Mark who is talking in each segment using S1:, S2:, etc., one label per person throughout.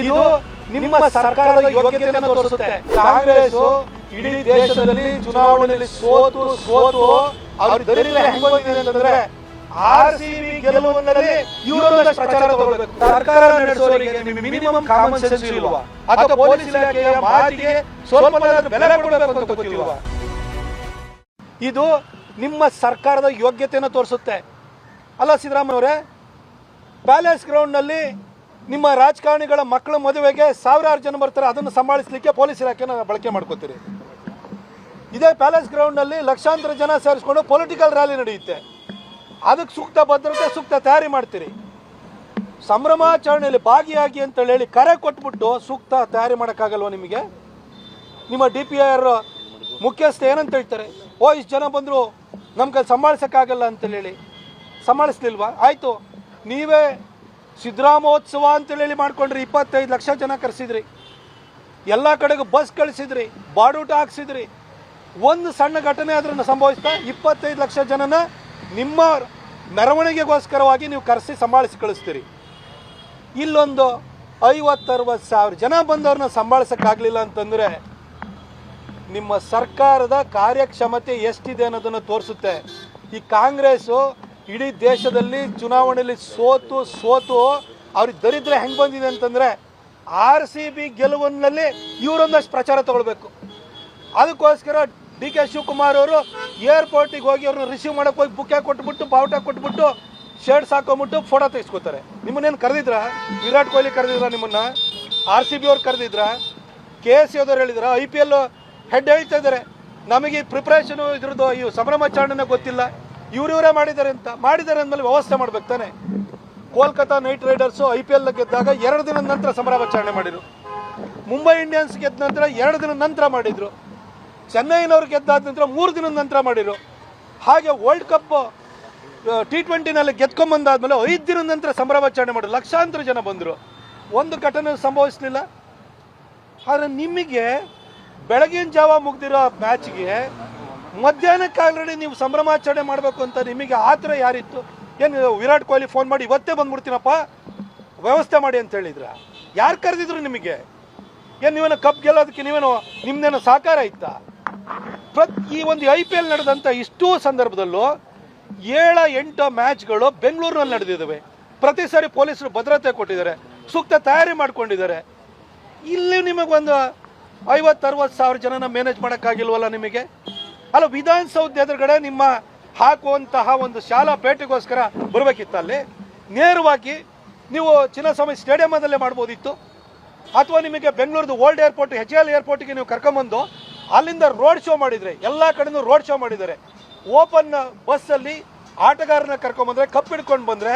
S1: ಇದು ನಿಮ್ಮ ಸರ್ಕಾರದ ಯೋಗ್ಯತೆಯನ್ನು ತೋರಿಸುತ್ತೆ. ಕಾಂಗ್ರೆಸ್ ಇಡೀ ದೇಶದಲ್ಲಿ ಚುನಾವಣೆಯಲ್ಲಿ ಸೋತು ಸೋತು ಅವ್ರ ದರಿದ್ರ ಹೆಂಗ್ ಬಂದಿದೆ ಅಂತಂದ್ರೆ ಆರ್ ಸಿ ಬಿ ಗೆಲುವಿನಲ್ಲಿ ಪ್ರಚಾರ ತಗೊಳ್ಬೇಕು. ಸರ್ಕಾರ ನಡೆಸೋರಿಗೆ ಮಿನಿಮಮ್ ಕಾಮನ್ ಸೆನ್ಸ್ ಇಲ್ವಾ? ಅಥವಾ ಪೊಲೀಸ್ ಇಲಾಖೆಯ ಮಾತಿಗೆ ಸ್ವಲ್ಪ ಬೆಲೆ ಕೊಡಬೇಕು ಅಂತ ಗೊತ್ತಿಲ್ವಾ? ಇದು ನಿಮ್ಮ ಸರ್ಕಾರದ ಯೋಗ್ಯತೆಯನ್ನು ತೋರಿಸುತ್ತೆ. ಅಲ್ಲ ಸಿದ್ದರಾಮಯ್ಯವರೇ ಪ್ಯಾಲೇಸ್ ಗ್ರೌಂಡ್ನಲ್ಲಿ ನಿಮ್ಮ ರಾಜಕಾರಣಿಗಳ ಮಕ್ಕಳ ಮದುವೆಗೆ ಸಾವಿರಾರು ಜನ ಬರ್ತಾರೆ, ಅದನ್ನು ಸಂಭಾಳಿಸಲಿಕ್ಕೆ ಪೊಲೀಸ್ ಇಲಾಖೆನ ಬಳಕೆ ಮಾಡ್ಕೋತೀರಿ. ಇದೇ ಪ್ಯಾಲೇಸ್ ಗ್ರೌಂಡ್ನಲ್ಲಿ ಲಕ್ಷಾಂತರ ಜನ ಸೇರಿಸ್ಕೊಂಡು ಪೊಲಿಟಿಕಲ್ ರ್ಯಾಲಿ ನಡೆಯುತ್ತೆ. ಅದಕ್ಕೆ ಸೂಕ್ತ ಭದ್ರತೆ, ಸೂಕ್ತ ತಯಾರಿ ಮಾಡ್ತೀರಿ. ಸಂಭ್ರಮಾಚರಣೆಯಲ್ಲಿ ಭಾಗಿಯಾಗಿ ಅಂತ ಹೇಳಿ ಕರೆ ಕೊಟ್ಬಿಟ್ಟು ಸೂಕ್ತ ತಯಾರಿ ಮಾಡೋಕ್ಕಾಗಲ್ವ ನಿಮಗೆ? ನಿಮ್ಮ ಡಿ ಪಿ ಆರ್ ಮುಖ್ಯಸ್ಥ ಏನಂತ ಹೇಳ್ತಾರೆ? ಓ, ಇಷ್ಟು ಜನ ಬಂದರು, ನಮ್ಗೆ ಸಂಭಾಳಿಸೋಕ್ಕಾಗಲ್ಲ ಅಂತ ಹೇಳಿ. ಸಂಭಾಳಿಸ್ಲಿಲ್ವಾ? ಆಯಿತು. ನೀವೇ ಸಿದ್ದರಾಮೋತ್ಸವ ಅಂತೇಳಿ ಮಾಡ್ಕೊಂಡ್ರಿ, ಇಪ್ಪತ್ತೈದು ಲಕ್ಷ ಜನ ಕರೆಸಿದ್ರಿ. ಎಲ್ಲ ಕಡೆಗೂ ಬಸ್ ಕಳಿಸಿದ್ರಿ, ಬಾಡೂಟ ಹಾಕ್ಸಿದ್ರಿ. ಒಂದು ಸಣ್ಣ ಘಟನೆ ಅದನ್ನು ಸಂಭವಿಸ್ತಾ, ಇಪ್ಪತ್ತೈದು ಲಕ್ಷ ಜನನ ನಿಮ್ಮ ಮೆರವಣಿಗೆಗೋಸ್ಕರವಾಗಿ ನೀವು ಕರೆಸಿ ಸಂಭಾಳಿಸಿ ಕಳಿಸ್ತೀರಿ. ಇಲ್ಲೊಂದು ಐವತ್ತರವತ್ತು ಸಾವಿರ ಜನ ಬಂದವ್ರನ್ನ ಸಂಭಾಳಿಸೋಕ್ಕಾಗಲಿಲ್ಲ ಅಂತಂದರೆ ನಿಮ್ಮ ಸರ್ಕಾರದ ಕಾರ್ಯಕ್ಷಮತೆ ಎಷ್ಟಿದೆ ಅನ್ನೋದನ್ನು ತೋರಿಸುತ್ತೆ. ಈ ಕಾಂಗ್ರೆಸ್ಸು ಇಡೀ ದೇಶದಲ್ಲಿ ಚುನಾವಣೆಯಲ್ಲಿ ಸೋತು ಸೋತು, ಅವ್ರಿಗೆ ದರಿದ್ರ ಹೆಂಗೆ ಬಂದಿದೆ ಅಂತಂದರೆ ಆರ್ ಸಿ ಬಿ ಗೆಲುವಿನಲ್ಲಿ ಇವರೊಂದಷ್ಟು ಪ್ರಚಾರ ತಗೊಳ್ಬೇಕು. ಅದಕ್ಕೋಸ್ಕರ ಡಿ ಕೆ ಶಿವಕುಮಾರ್ ಅವರು ಏರ್ಪೋರ್ಟಿಗೆ ಹೋಗಿ ಅವ್ರನ್ನ ರಿಸೀವ್ ಮಾಡಕ್ಕೆ ಹೋಗಿ ಬುಕ್ಕೆ ಕೊಟ್ಬಿಟ್ಟು, ಬಾವುಟ ಕೊಟ್ಬಿಟ್ಟು ಶರ್ಟ್ಸ್ ಹಾಕೊಂಬಿಟ್ಟು ಫೋಟೋ ತೆಗೆಸ್ಕೋತಾರೆ. ನಿಮ್ಮನ್ನೇನು ಕರೆದಿದ್ರ? ವಿರಾಟ್ ಕೊಹ್ಲಿ ಕರೆದಿದ್ರ ನಿಮ್ಮನ್ನ? ಆರ್ ಸಿ ಬಿ ಅವ್ರು ಕರೆದಿದ್ರ? ಕೆ ಎಸ್ ಸಿ ಹೇಳಿದ್ರ? ಐ ಪಿ ಎಲ್ ಹೆಡ್ ಹೇಳ್ತಾ ಇದ್ದಾರೆ. ನಮಗೆ ಪ್ರಿಪ್ರೇಷನು ಇದ್ರದ್ದು, ಈ ಸಂಭ್ರಮಾಚರಣೆನೇ ಗೊತ್ತಿಲ್ಲ. ಇವ್ರಿವರೇ ಮಾಡಿದ್ದಾರೆ ಅಂತ. ಮಾಡಿದ್ದಾರೆ ಅಂದಮೇಲೆ ವ್ಯವಸ್ಥೆ ಮಾಡ್ಬೇಕು ತಾನೆ. Kolkata Knight Riders I P L ಗೆದ್ದಾಗ ಎರಡು ದಿನದ ನಂತರ ಸಂಭ್ರಮಾಚರಣೆ ಮಾಡಿದ್ರು. ಮುಂಬೈ ಇಂಡಿಯನ್ಸ್ ಗೆದ್ದ ನಂತರ ಎರಡು ದಿನದ ನಂತರ ಮಾಡಿದ್ರು. ಚೆನ್ನೈನವ್ರು ಗೆದ್ದಾದ ನಂತರ ಮೂರು ದಿನದ ನಂತರ ಮಾಡಿದ್ರು. ಹಾಗೆ ವರ್ಲ್ಡ್ ಕಪ್ ಟಿ ಟ್ವೆಂಟಿನಲ್ಲಿ ಗೆದ್ಕೊಂಬಂದಾದ್ಮೇಲೆ ಐದು ದಿನದ ನಂತರ ಸಂಭ್ರಮಾಚರಣೆ ಮಾಡಿದ್ರು. ಲಕ್ಷಾಂತರ ಜನ ಬಂದರು. ಒಂದು ಘಟನೆ ಸಂಭವಿಸಲಿಲ್ಲ. ಆದರೆ ನಿಮಗೆ ಬೆಳಗಿನ ಜಾವ ಮುಗ್ದಿರೋ ಮ್ಯಾಚ್ಗೆ ಮಧ್ಯಾಹ್ನಕ್ಕೆ ಆಲ್ರೆಡಿ ನೀವು ಸಂಭ್ರಮಾಚರಣೆ ಮಾಡಬೇಕು ಅಂತ ನಿಮಗೆ ಆ ಥರ ಯಾರಿತ್ತು? ಏನು ವಿರಾಟ್ ಕೊಹ್ಲಿ ಫೋನ್ ಮಾಡಿ ಇವತ್ತೇ ಬಂದ್ಬಿಡ್ತೀನಪ್ಪ? ವ್ಯವಸ್ಥೆ ಮಾಡಿ ಅಂತ ಹೇಳಿದ್ರ? ಯಾರು ಕರೆದಿದ್ರು ನಿಮಗೆ? ಏನು ನೀವೇನೋ ಕಪ್ ಗೆಲ್ಲೋದಕ್ಕೆ ನೀವೇನು ನಿಮ್ದೇನೋ ಸಾಕಾರ ಇತ್ತಾ? ಪ್ರತಿ ಈ ಒಂದು ಐ ಪಿ ಎಲ್ ನಡೆದಂಥ ಇಷ್ಟೂ ಸಂದರ್ಭದಲ್ಲೂ ಏಳ ಎಂಟು ಮ್ಯಾಚ್ಗಳು ಬೆಂಗಳೂರಿನಲ್ಲಿ ನಡೆದಿದ್ದಾವೆ. ಪ್ರತಿ ಸಾರಿ ಪೊಲೀಸರು ಭದ್ರತೆ ಕೊಟ್ಟಿದ್ದಾರೆ, ಸೂಕ್ತ ತಯಾರಿ ಮಾಡ್ಕೊಂಡಿದ್ದಾರೆ. ಇಲ್ಲಿ ನಿಮಗೊಂದು ಐವತ್ತು, ಅರವತ್ತು ಸಾವಿರ ಜನನ ಮ್ಯಾನೇಜ್ ಮಾಡೋಕ್ಕಾಗಿಲ್ವಲ್ಲ ನಿಮಗೆ? ಅಲ್ಲ ವಿಧಾನಸೌಧ ಎದುರುಗಡೆ ನಿಮ್ಮ ಹಾಕುವಂತಹ ಒಂದು ಶಾಲಾ ಪೇಟೆಗೋಸ್ಕರ ಬರಬೇಕಿತ್ತು ಅಲ್ಲಿ. ನೇರವಾಗಿ ನೀವು ಚಿನ್ನಸ್ವಾಮಿ ಸ್ಟೇಡಿಯಮದಲ್ಲೇ ಮಾಡ್ಬೋದಿತ್ತು. ಅಥವಾ ನಿಮಗೆ ಬೆಂಗಳೂರದು ಓಲ್ಡ್ ಏರ್ಪೋರ್ಟ್ ಹೆಚ್ ಎಲ್ ಏರ್ಪೋರ್ಟ್ಗೆ ನೀವು ಕರ್ಕೊಂಬಂದು ಅಲ್ಲಿಂದ ರೋಡ್ ಶೋ ಮಾಡಿದರೆ, ಎಲ್ಲ ಕಡೆನೂ ರೋಡ್ ಶೋ ಮಾಡಿದ್ದಾರೆ ಓಪನ್ ಬಸ್ಸಲ್ಲಿ ಆಟಗಾರನ ಕರ್ಕೊಂಬಂದ್ರೆ, ಕಪ್ ಹಿಡ್ಕೊಂಡು ಬಂದರೆ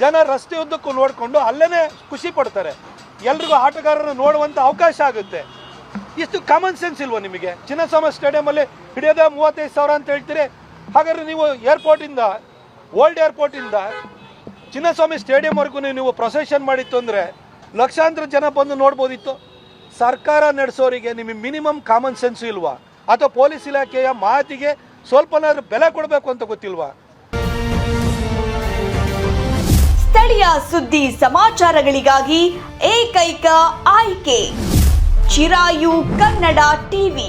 S1: ಜನ ರಸ್ತೆ ಉದ್ದಕ್ಕೂ ನೋಡಿಕೊಂಡು ಅಲ್ಲೇ ಖುಷಿ ಪಡ್ತಾರೆ. ಎಲ್ರಿಗೂ ಆಟಗಾರರನ್ನು ನೋಡುವಂಥ ಅವಕಾಶ ಆಗುತ್ತೆ. ಇಷ್ಟು ಕಾಮನ್ ಸೆನ್ಸ್ ಇಲ್ವಾ ನಿಮಗೆ? ಚಿನ್ನಸ್ವಾಮಿ ಸ್ಟೇಡಿಯಮಲ್ಲಿ ಹಿಡಿಯೋದೇ ಮೂವತ್ತೈದು ಸಾವಿರ ಅಂತ ಹೇಳ್ತೀರಿ? ಹಾಗಾದ್ರೆ ನೀವು ಏರ್ಪೋರ್ಟಿಂದ ಓಲ್ಡ್ ಏರ್ಪೋರ್ಟಿಂದ ಚಿನ್ನಸ್ವಾಮಿ ಸ್ಟೇಡಿಯಂವರೆಗೂ ನೀವು ಪ್ರೊಸೆಷನ್ ಮಾಡಿತ್ತು ಅಂದರೆ ಲಕ್ಷಾಂತರ ಜನ ಬಂದು ನೋಡ್ಬೋದಿತ್ತು. ಸರ್ಕಾರ ನಡೆಸೋರಿಗೆ ನಿಮಗೆ ಮಿನಿಮಮ್ ಕಾಮನ್ ಸೆನ್ಸ್ ಇಲ್ವಾ? ಅಥವಾ ಪೊಲೀಸ್ ಇಲಾಖೆಯ ಮಾತಿಗೆ ಸ್ವಲ್ಪನಾದ್ರೂ ಬೆಲೆ ಕೊಡಬೇಕು ಅಂತ ಗೊತ್ತಿಲ್ವಾ?
S2: ಸ್ಥಳೀಯ ಸುದ್ದಿ ಸಮಾಚಾರಗಳಿಗಾಗಿ ಏಕೈಕ ಆಯ್ಕೆ, ಚಿರಾಯು ಕನ್ನಡ ಟಿವಿ.